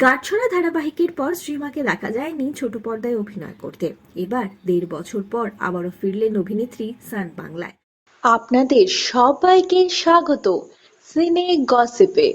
গাঁটছড়া ধারাবাহিকের পর শ্রীমাকে দেখা যায়নি ছোট পর্দায় অভিনয় করতে। এবার দেড় বছর পর আবারও ফিরলেন অভিনেত্রী সান বাংলায়। আপনাদের সবাইকে স্বাগত। সিনে গসিপে।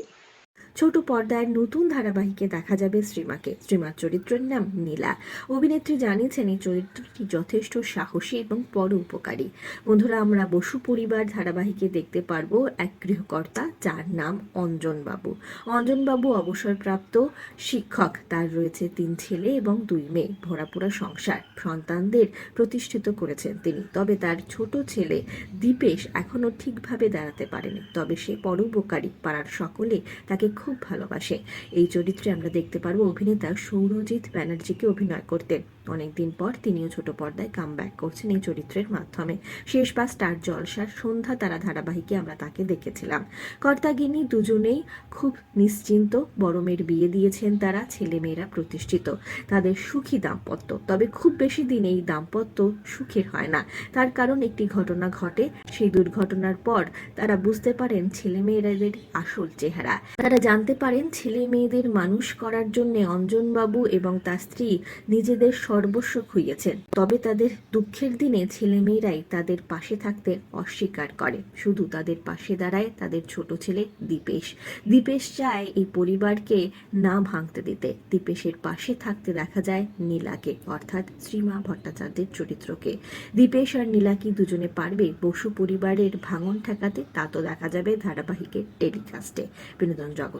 ছোট পর্দায় নতুন ধারাবাহিকে দেখা যাবে শ্রীমাকে। শ্রীমার চরিত্রের নাম নীলা। অভিনেত্রী জানিয়েছেন, এই চরিত্রটি যথেষ্ট সাহসী এবং পরোপকারী বন্ধুরা, আমরা বসু পরিবার ধারাবাহিকে দেখতে পারব এক গৃহকর্তা যার নাম অঞ্জন বাবু অঞ্জন বাবু অবসরপ্রাপ্ত শিক্ষক। তার রয়েছে তিন ছেলে এবং দুই মেয়ে। ভরাপুরা সংসার সন্তানদের প্রতিষ্ঠিত করেছেন তিনি। তবে তার ছোট ছেলে দীপেশ এখনও ঠিকভাবে দাঁড়াতে পারেনি। তবে সে পরোপকারী। পাড়ার সকলে তাকে খুব ভালোবাসে। এই চরিত্রে আমরা দেখতে পারব অভিনেতা সৌরজিৎ ব্যানার্জিকে অভিনয় করতে। অনেকদিন পর তিনিও ছোট পর্দায় কাম করছেন এই চরিত্রের মাধ্যমে। শেষবার স্টার জলসার সন্ধ্যা তারা ধারাবাহিকে আমরা তাকে দেখেছিলাম। কর্তাগিনী দুজনেই খুব নিশ্চিন্ত বড় মেয়ের বিয়ে দিয়েছেন তারা, ছেলেমেয়েরা প্রতিষ্ঠিত। তাদের সুখী দাম্পত্য। তবে খুব বেশি দিন এই দাম্পত্য সুখের হয় না। তার কারণ একটি ঘটনা ঘটে। সেই দুর্ঘটনার পর তারা বুঝতে পারেন ছেলে ছেলেমেয়েরাদের আসল চেহারা। তারা জানতে পারেন ছেলে মেয়েদের মানুষ করার জন্য অঞ্জনবাবু এবং তার স্ত্রী নিজেদের সর্বস্ব খুইয়েছেন। তবে তাদের দুঃখের দিনে ছেলেমেয়েরাই তাদের পাশে থাকতে অস্বীকার করে। শুধু তাদের পাশে দাঁড়ায় তাদের ছোট ছেলে দীপেশ। দীপেশ চায় এই পরিবারকে না ভাঙতে দিতে। দীপেশের পাশে থাকতে দেখা যায় নীলাকে, অর্থাৎ শ্রীমা ভট্টাচার্যের চরিত্রকে। দীপেশ আর নীলা কি দুজনে পারবে বসু পরিবারের ভাঙন ঠেকাতে, তা তো দেখা যাবে ধারাবাহিকের টেলিকাস্টে। বিনোদন জগতের